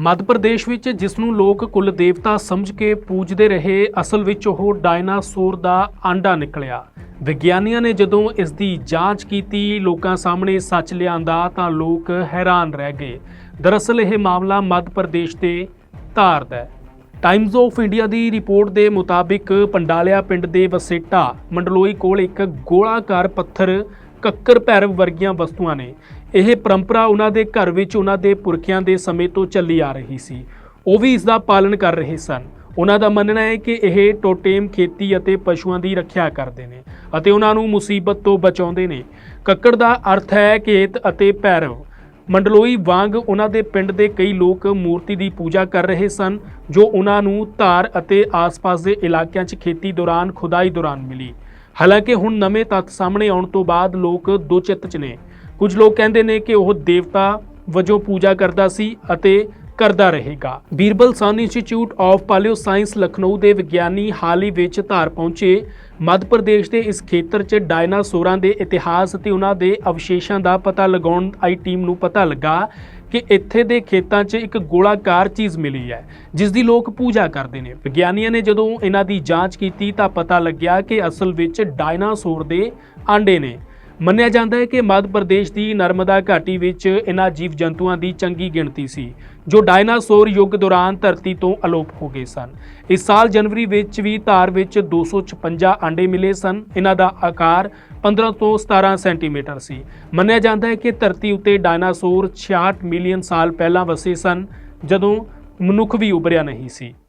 ਮੱਧ ਪ੍ਰਦੇਸ਼ ਵਿੱਚ ਜਿਸ ਨੂੰ ਲੋਕ ਕੁਲ ਦੇਵਤਾ ਸਮਝ ਕੇ ਪੂਜਦੇ ਰਹੇ, ਅਸਲ ਵਿੱਚ ਉਹ ਡਾਇਨਾਸੌਰ ਦਾ ਆਂਡਾ ਨਿਕਲਿਆ। ਵਿਗਿਆਨੀਆਂ ਨੇ ਜਦੋਂ ਇਸ ਦੀ ਜਾਂਚ ਕੀਤੀ, ਲੋਕਾਂ ਸਾਹਮਣੇ ਸੱਚ ਲਿਆਂਦਾ, ਤਾਂ ਲੋਕ ਹੈਰਾਨ ਰਹਿ ਗਏ। ਦਰਅਸਲ, ਇਹ ਮਾਮਲਾ ਮੱਧ ਪ੍ਰਦੇਸ਼ ਦੇ ਧਾਰ ਦਾ ਹੈ। ਟਾਈਮਜ਼ ਆਫ ਇੰਡੀਆ ਦੀ ਰਿਪੋਰਟ ਦੇ ਮੁਤਾਬਿਕ, ਪੰਡਾਲਿਆ ਪਿੰਡ ਦੇ ਵਸੇਟਾ, ਮੰਡਲੋਈ ਕੋਲ ਇੱਕ ਗੋਲਾਕਾਰ ਪੱਥਰ ਕੱਕਰ ਭੈਰਵ ਵਰਗੀਆਂ ਵਸਤੂਆਂ ਨੇ। ਇਹ ਪਰੰਪਰਾ ਉਹਨਾਂ ਦੇ ਘਰ ਵਿੱਚ ਉਹਨਾਂ ਦੇ ਪੁਰਖਿਆਂ ਦੇ ਸਮੇਂ ਤੋਂ ਚੱਲੀ ਆ ਰਹੀ ਸੀ। ਉਹ ਵੀ ਇਸ ਦਾ ਪਾਲਣ ਕਰ ਰਹੇ ਸਨ। ਉਹਨਾਂ ਦਾ ਮੰਨਣਾ ਹੈ ਕਿ ਇਹ ਟੋਟੇਮ ਖੇਤੀ ਅਤੇ ਪਸ਼ੂਆਂ ਦੀ ਰੱਖਿਆ ਕਰਦੇ ਨੇ ਅਤੇ ਉਹਨਾਂ ਨੂੰ ਮੁਸੀਬਤ ਤੋਂ ਬਚਾਉਂਦੇ ਨੇ। ਕੱਕੜ ਦਾ ਅਰਥ ਹੈ ਖੇਤ ਅਤੇ ਭੈਰਵ। ਮੰਡਲੋਈ ਵਾਂਗ ਉਹਨਾਂ ਦੇ ਪਿੰਡ ਦੇ ਕਈ ਲੋਕ ਮੂਰਤੀ ਦੀ ਪੂਜਾ ਕਰ ਰਹੇ ਸਨ, ਜੋ ਉਹਨਾਂ ਨੂੰ ਧਾਰ ਅਤੇ ਆਸ-ਪਾਸ ਦੇ ਇਲਾਕਿਆਂ 'ਚ ਖੇਤੀ ਦੌਰਾਨ, ਖੁਦਾਈ ਦੌਰਾਨ ਮਿਲੀ। ਹਾਲਾਂਕਿ ਹੁਣ ਨਵੇਂ ਤੱਥ ਸਾਹਮਣੇ ਆਉਣ ਤੋਂ ਬਾਅਦ ਲੋਕ ਦੋ ਚਿੱਤ 'ਚ ਨੇ। ਕੁਝ ਲੋਕ ਕਹਿੰਦੇ ਨੇ ਕਿ ਉਹ ਦੇਵਤਾ ਵਜੋਂ ਪੂਜਾ ਕਰਦਾ ਸੀ ਅਤੇ ਕਰਦਾ ਰਹੇਗਾ। Birbal Sahni institute of palaeo science Lucknow ਦੇ ਵਿਗਿਆਨੀ ਹਾਲ ਹੀ ਵਿੱਚ ਧਾਰ ਪਹੁੰਚੇ। ਮੱਧ ਪ੍ਰਦੇਸ਼ ਦੇ ਇਸ ਖੇਤਰ 'ਚ ਡਾਇਨਾਸੌਰਾਂ ਦੇ ਇਤਿਹਾਸ ਅਤੇ ਉਹਨਾਂ ਦੇ ਅਵਸ਼ੇਸ਼ਾਂ ਦਾ ਪਤਾ ਲਗਾਉਣ ਆਈ ਟੀਮ ਨੂੰ ਪਤਾ ਲੱਗਾ ਕਿ ਇੱਥੇ ਦੇ ਖੇਤਾਂ 'ਚ ਇੱਕ ਗੋਲਾਕਾਰ ਚੀਜ਼ ਮਿਲੀ ਹੈ, ਜਿਸ ਦੀ ਲੋਕ ਪੂਜਾ ਕਰਦੇ ਨੇ। ਵਿਗਿਆਨੀਆਂ ਨੇ ਜਦੋਂ ਇਹਨਾਂ ਦੀ ਜਾਂਚ ਕੀਤੀ ਤਾਂ ਪਤਾ ਲੱਗਿਆ ਕਿ ਅਸਲ ਵਿੱਚ ਡਾਇਨਾਸੌਰ ਦੇ ਆਂਡੇ ਨੇ। ਮੰਨਿਆ ਜਾਂਦਾ ਹੈ ਕਿ ਮੱਧ ਪ੍ਰਦੇਸ਼ ਦੀ ਨਰਮਦਾ ਘਾਟੀ ਵਿੱਚ ਇਹਨਾਂ ਜੀਵ ਜੰਤੂਆਂ ਦੀ ਚੰਗੀ ਗਿਣਤੀ ਸੀ, ਜੋ ਡਾਇਨਾਸੌਰ ਯੁੱਗ ਦੌਰਾਨ ਧਰਤੀ ਤੋਂ ਅਲੋਪ ਹੋ ਗਏ ਸਨ। ਇਸ ਸਾਲ ਜਨਵਰੀ ਵਿੱਚ ਵੀ ਧਾਰ ਵਿੱਚ 256 ਆਂਡੇ ਮਿਲੇ ਸਨ। ਇਹਨਾਂ ਦਾ ਆਕਾਰ 15 ਤੋਂ 17 ਸੈਂਟੀਮੀਟਰ ਸੀ। ਮੰਨਿਆ ਜਾਂਦਾ ਹੈ ਕਿ ਧਰਤੀ ਉੱਤੇ ਡਾਇਨਾਸੌਰ 66 ਮਿਲੀਅਨ ਸਾਲ ਪਹਿਲਾਂ ਵਸੇ ਸਨ, ਜਦੋਂ ਮਨੁੱਖ ਵੀ ਉਭਰਿਆ ਨਹੀਂ ਸੀ।